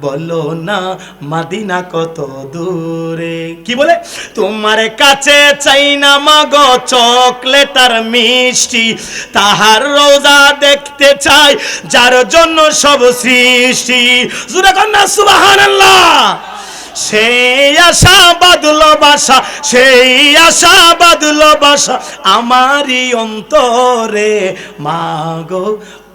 বলো না, মাদিনা কত দূরে। কি বলে? তোমার কাছে চাই না চকলেট আর মিষ্টি। তাহার রোজা দেখতে চাই, যার জন্য সব সৃষ্টি। জুড়ে কন্যা সেই আশা বাদল বাসা, সেই আশা বাদল বাসা, আমারই অন্তরে। মাগো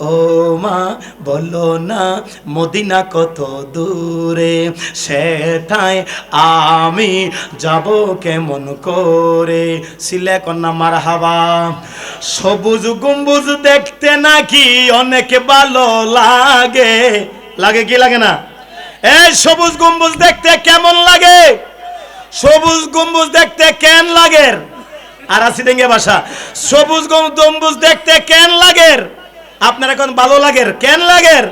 ও মা, বলো না, মদিনা কত দূরে? সেটাই আমি যাব কেমন করে? সিলে কন্যা মার হাওয়া সবুজ গম্বুজ দেখতে নাকি অনেক ভালো লাগে। লাগে কি লাগে না? এই সবুজ গম্বুজ দেখতে কেমন লাগে? সবুজ গম্বুজ দেখতে কেন লাগের? আর আসি ডেঙ্গে ভাষা। সবুজ গম- গম্বুজ দেখতে কেন লাগের? আপনার এখন ভালো লাগের? কেন লাগের?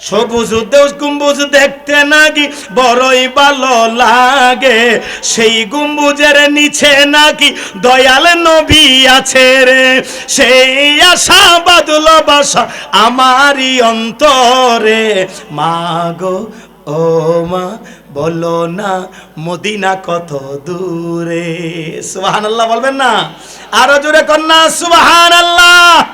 সবুজ গম্বুজ দেখতে নাকি বড়ই ভালো লাগে। সেই গম্বুজের নিচে নাকি দয়াল নবী আছে রে। সেই আশা বাদল বাসা আমারই অন্তরে। মাগো, ও মা, বলো না মদিনা কত দূরে। সুবাহান আল্লাহ বলবেন না? আরও জোরে কন্যা সুবাহান আল্লাহ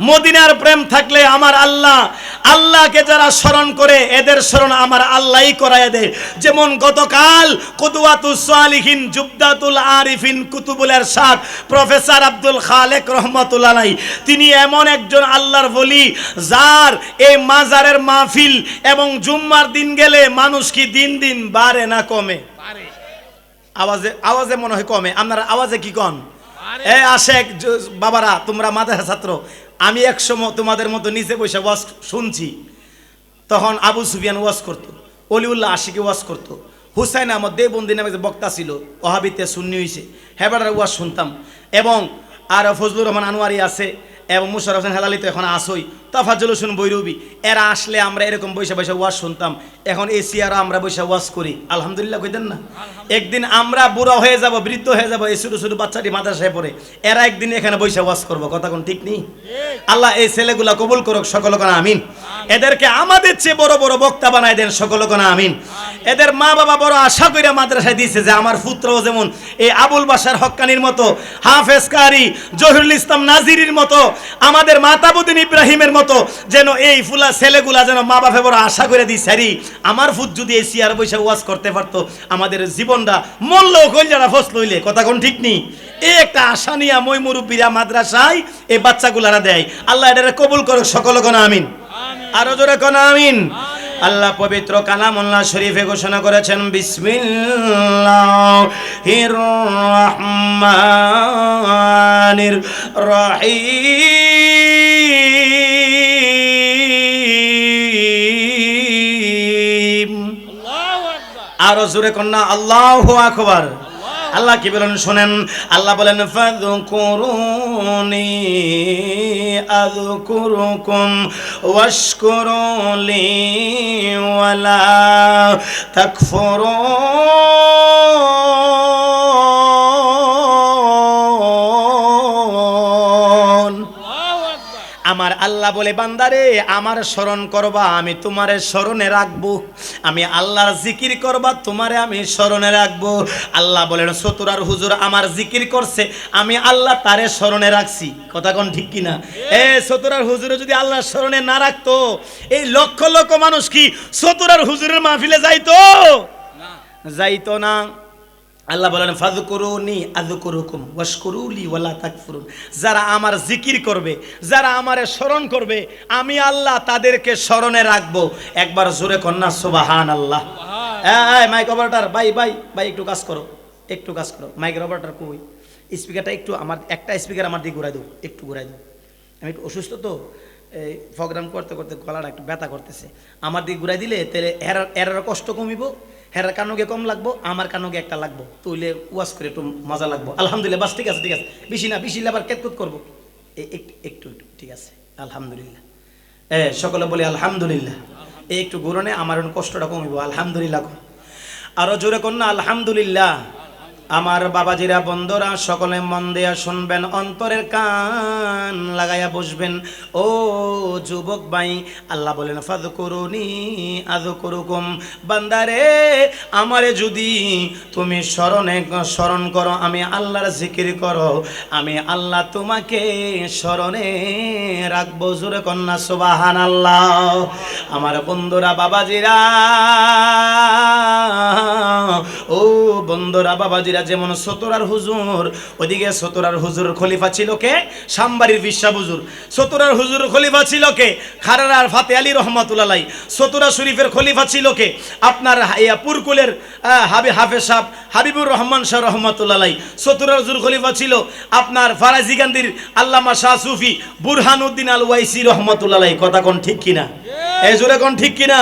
মদিনার প্রেম থাকলে আমার আল্লাহ আল্লাহকে যারা স্মরণ করে এদের স্মরণ আমার আল্লাহই করায় দেয়। যেমন গতকাল কুতুয়াতুস সালিহিন জুবদাতুল আরিফিন কুতুবুল এরশাদ প্রফেসর আব্দুল খালেক রহমতুল্লাহ তিনি এমন একজন আল্লাহর বলি যার এই মাজারের মাহফিল এবং জুম্মার দিন গেলে মানুষ কি দিন দিন বাড়ে না কমে? আওয়াজে আওয়াজে মনে হয় কমে। আপনার আওয়াজে কি কন? এ আশেক বাবারা, তোমরা মাদ্রাসা ছাত্র। আমি এক সময় তোমাদের মতো নিচে বসে ওয়াজ শুনছি। তখন আবু সুফিয়ান ওয়াজ করতো, অলিউল্লাহ আশিকে ওয়াজ করত। হুসাইন আহমদ দেবন্দি নামে বক্তা ছিল, ওহাবিতে সুন্নি হয়েছে হেবাটার ওয়াজ শুনতাম। এবং আর ফজলুর রহমান আনোয়ারি আছে, এবং মুশারফ হোসেন হেলালি তো এখন আসই তাফাজুল হোসেন বৈরবি এরা আসলে আমরা এরকম বৈশা বৈশা ওয়াজ শুনতাম। এখন এই সিয়ারা আমরা বৈশা ওয়াজ করি। আলহামদুলিল্লাহ কইতেন না? একদিন আমরা বুড়া হয়ে যাব বৃদ্ধ হয়ে যাব এই ছোটো ছোটো বাচ্চাটি মাদ্রাসায় পড়ে। এরা একদিন এখানে বৈশা ওয়াজ করব। কথা কোন ঠিক নেই? আল্লাহ এই ছেলেগুলা কবুল করুক সকল কোনা আমিন। এদেরকে আমাদের চেয়ে বড় বড় বক্তা বানায় দেন সকল কোনা আমিন। এদের মা বাবা বড় আশা করে মাদ্রাসায় দিয়েছে যে আমার পুত্রও যেমন এই আবুল বাসার হক্কানির মতো হাফেজ কারি জহিরুল ইসলাম নাজিরির মতো আমাদের মাতাবুদ্দিন ইব্রাহিমের মতো যেন এই ফুলা ছেলেগুলা যেন মা বাপে বড় আশা করে দিই স্যারি। আমার ফুট যদি এই সিয়ার বৈশা ওয়াজ করতে পারতো আমাদের জীবনটা মূল্য কইলারা ফস লইলে কথা কোন ঠিক নেই? এই একটা আশা নিয়ে মই মুরব্বীরা মাদ্রাসায় এই বাচ্চাগুলারা দেয়। আল্লাহ এটা কবুল করুক সকল কোন আমিন? আরও জোরে কোন আমিন? আল্লাহ পবিত্র কালামুল্লাহ শরীফে ঘোষণা করেছেন বিসমিল্লাহির রহমানির রহিম। আরও জোরে কন্যা আল্লাহ আকবার। আল্লাহ কি বলেন শোনেন। আল্লাহ বলেন ওয়ালা তাকফুরুন আল্লাহ বলে বান্দারে আমার স্মরণ করবা আমি তোমারে স্মরণে রাখব। আমি আল্লাহর জিকির করবা তোমারে আমি স্মরণে রাখব। আল্লাহ বলেন সতুরার হুজুর আমার জিকির করছে আমি আল্লাহ তারে স্মরণে রাখছি। কথা কোন ঠিক কিনা এ সতুরার হুজুরে যদি আল্লাহর স্মরণে না রাখতো এই লক্ষ লক্ষ মানুষ কি সতুরার হুজুরের মাহফিলে যাইতো? যাইতো না। আল্লাহ বলেন ফাজকুরুনি আযকুরুকুম ওয়াশকুরুলি ওয়ালা তাকফুরুন। যারা আমার জিকির করবে যারা আমারে স্মরণ করবে আমি আল্লাহ তাদেরকে স্মরণে রাখব। একবার জোরে কন্যা সুবাহান। আল্লাহ এই মাইক অপারেটর ভাই ভাই ভাই একটু কাজ করো একটু কাজ করো। মাইক অপারেটর কই? স্পিকারটা একটু আমার একটা স্পিকার আমার দিকে ঘুরাই দাও একটু ঘুরাই দাও। আমি একটু অসুস্থ তো এই প্রোগ্রাম করতে করতে গলাটা একটু ব্যথা করতেছে। আমার দিকে ঘুরাই দিলে তাহলে এর এর কষ্ট কমিব? হেরার কানুকে কম লাগবো, আমার কানুকে একটা লাগবো। তুইলে ওয়াশ করে একটু মজা লাগবো। আলহামদুলিল্লাহ, বাস ঠিক আছে ঠিক আছে। বেশি না, বেশি আবার কেতকুত করব। একটু একটু, ঠিক আছে। আলহামদুলিল্লাহ। এ, সকলে বলি আলহামদুলিল্লাহ। এই একটু ঘুরনে আমার কষ্টটা কমিব আলহামদুলিল্লাহ কম। আরও জোরে কর না, আলহামদুলিল্লাহ। আমার বাবাজিরা, বন্ধুরা, সকলে মন দেয়া শুনবেন অন্তরের কান। লাগাইয়া বসবেন। ও যুবক ভাই, আল্লাহ বলেন ফাদ করুনি আদ করুকুম বান্দারে, আমারে যদি তুমি স্মরণে স্মরণ করো, আমি আল্লাহর জিকির করো, আমি আল্লাহ তোমাকে স্মরণে রাখব। জোরে কন্যা সুবাহান আল্লাহ আমার বন্ধুরা, বাবাজিরা ও বন্ধুরা, বাবাজিরা, যেমন সতরার হুজুর, ওদিকে সতরার হুজুর খলিফা ছিল কে? সাম্বাড়ির বিশ্বা হুজুর। সতরার হুজুর খলিফা ছিল কে? খারার ফাতে আলী রহমতুল্লাহ সতরা শরীফের খলিফা ছিল কে? আপনার পুরকুলের হাবি হাফেজ সাহ হাবিবুর রহমান শাহ রহমতুল্লাহ সতরার হুজুর খলিফা ছিল আপনার ফারাজি গান্ধীর আল্লামা শাহ সুফি বুরহানুদ্দিন আল ওয়াইসি রহমতুল্লাহ কথা কোন ঠিক কিনা? এই জোরে কোন ঠিক কিনা?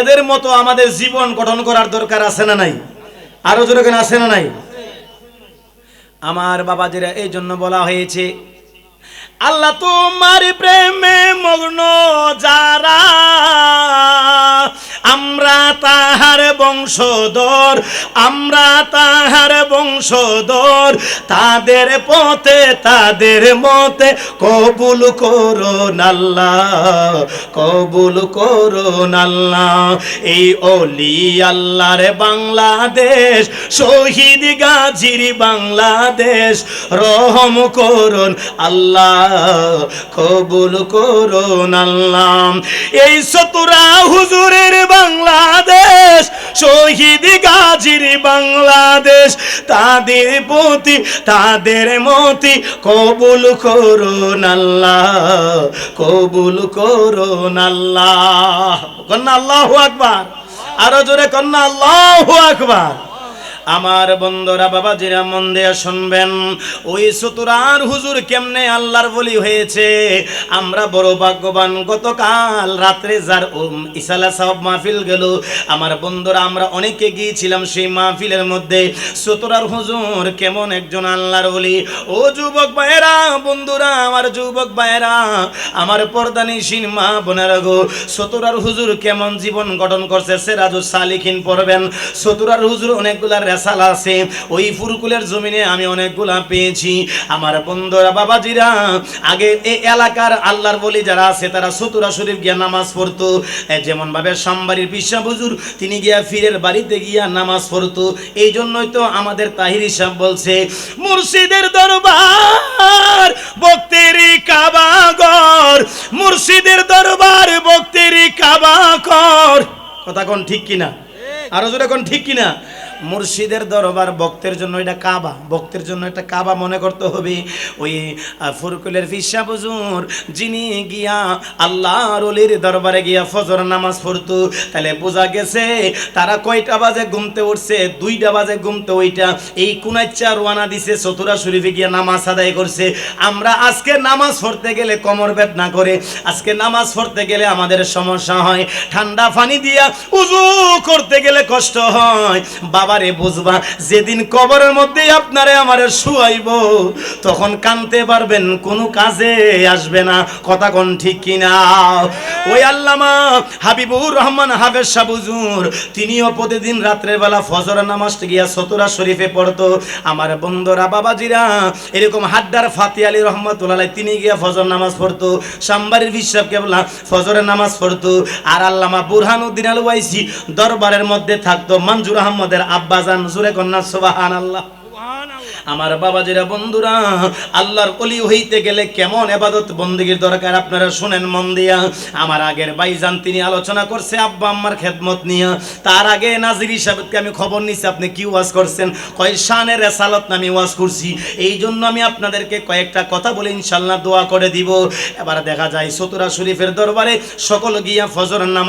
এদের মতো আমাদের জীবন গঠন করার দরকার আছে না নাই? আরও জোরে কোন আছে না নাই? আমার বাবাজিরা এই জন্য বলা হয়েছে, আল্লাহ তোমার প্রেমে মগ্ন যারা আমরা তাহার বংশধর, আমরা তাহার বংশধর। তাদের পথে, তাদের মতে কবুল করুন আল্লাহ কবুল করুন আল্লাহ এই অলি আল্লাহর বাংলাদেশ, শহীদ গাজীর বাংলাদেশ, রহম করুন আল্লাহ, কবুল করুন আল্লাহ এই সতুরা হুজুরের বাংলাদেশ, শহীদ গাজীর বাংলাদেশ। তাদের প্রতি, তাদের মতি কবুল করুন আল্লাহ কবুল করুন আল্লাহ কন্যা আল্লাহ আকবার। আরও জোরে কন্যা আল্লাহ আকবার। আমার বন্ধুরা বাবা জিরা মন দিয়ে শুনবেন, ওই সুতুরার হুজুর কেমনে আল্লাহর বলি হয়েছে? আমরা বড় ভাগ্যবান, গতকাল রাত্রে যার উম ইসালা সাহেব মাহফিল গেল, আমার বন্ধুরা আমরা অনেকে গিয়েছিলাম সেই মাহফিলের মধ্যে। সুতুরার হুজুর কেমন একজন আল্লাহর বলি? ও যুবক ভাইয়েরা, বন্ধুরা, আমার যুবক ভাইয়েরা, আমার পর্দানিসীন মা বোনেরা গো সতুরার হুজুর কেমন জীবন গঠন করছে? সেরাজু সালিখিন পড়বেন। সতুরার হুজুর অনেকগুলা রেসাল আছে ওই ফুরকুলের জমিনে আমি অনেকগুলা পেয়েছি। আমার বন্ধুরা, বাবাজিরা, আগে এই এলাকার আল্লাহর বলি যারা আছে, তারা শরীফ গিয়া নামাজ পড়তো। এ যেমন ভাবে সাম্বাড়ির পিসা হুজুর, তিনি গিয়া ফিরের বাড়িতে গিয়া নামাজ এই জন্যই তো আমাদের তাহির বলছে, মুর্শিদের দরবার ভক্তেরই কাবাগর মুর্শিদের দরবার ভক্তেরই কাবাগর কথা কোন ঠিক কিনা? আরও জোরে কোন ঠিক কিনা? মুর্শিদের দরবার ভক্তের জন্য এটা কাবা, ভক্তের জন্য একটা কাবা মনে করতে হবে। ওই ফুরকুলের ফিসা বুজুর যিনি গিয়া আল্লাহর অলির দরবারে গিয়া ফজর নামাজ পড়তো, তাহলে বোঝা গেছে তারা কয়টা বাজে ঘুমতে উঠছে, দুইটা বাজে ঘুমতে ওইটা। এই কুনাচ্চা রোয়ানা দিছে চতুরা শরীফে গিয়া নামাজ আদায় করছে। আমরা আজকে নামাজ পড়তে গেলে কমর বেদনা করে, আজকে নামাজ পড়তে গেলে আমাদের সমস্যা হয়। ঠান্ডা পানি দিয়া উজু করতে গেলে কষ্ট হয়। বাবারে বুঝবা, যেদিন কবরের মধ্যে আপনারে আমারে শুয়াইব, তখন কানতে পারবেন, কোনো কাজে আসবে না। কথা কোন ঠিক কিনা? ওই আল্লামা হাবিবুর রহমান হাফেজ সাবুজুর তিনিও প্রতিদিন রাত্রের বেলা ফজর নামাজটা গিয়া সতুরা শরীফে পড়তো। আমার বন্ধুরা, বাবাজিরা, এরকম হাড্ডার ফাতি আলী রহমতুল্লাহ তিনি গিয়া ফজর নামাজ পড়তো। সাম্বারির বিশ্বাস কেবলা, ফজরের নামাজ পড়তো। আর আল্লামা বুরহানুদ্দিন আল ওয়াইসি দরবারের মধ্যে থাকতো মঞ্জুর আহমদের আব্বাজান জুরে কন্যা সুবাহান আল্লাহ আমার বাবাজিরা বন্ধুরা আল্লাহর কলি হইতে গেলে কেমন এবাদত বন্দীগীর দরকার আপনারা শুনেন মন দিয়া। আমার আগের ভাইজান তিনি আলোচনা করছে আব্বা আম্মার খেদমত নিয়ে। তার আগে নাজির হিসাবকে আমি খবর নিছি আপনি কি ওয়াজ করছেন? কয় শানের রেসালত আমি ওয়াজ করছি। এই জন্য আমি আপনাদেরকে কয়েকটা কথা বলে ইনশাল্লাহ দোয়া করে দিব। এবার দেখা যায় সতুরা শরীফের দরবারে সকল গিয়া ফজর নামাজ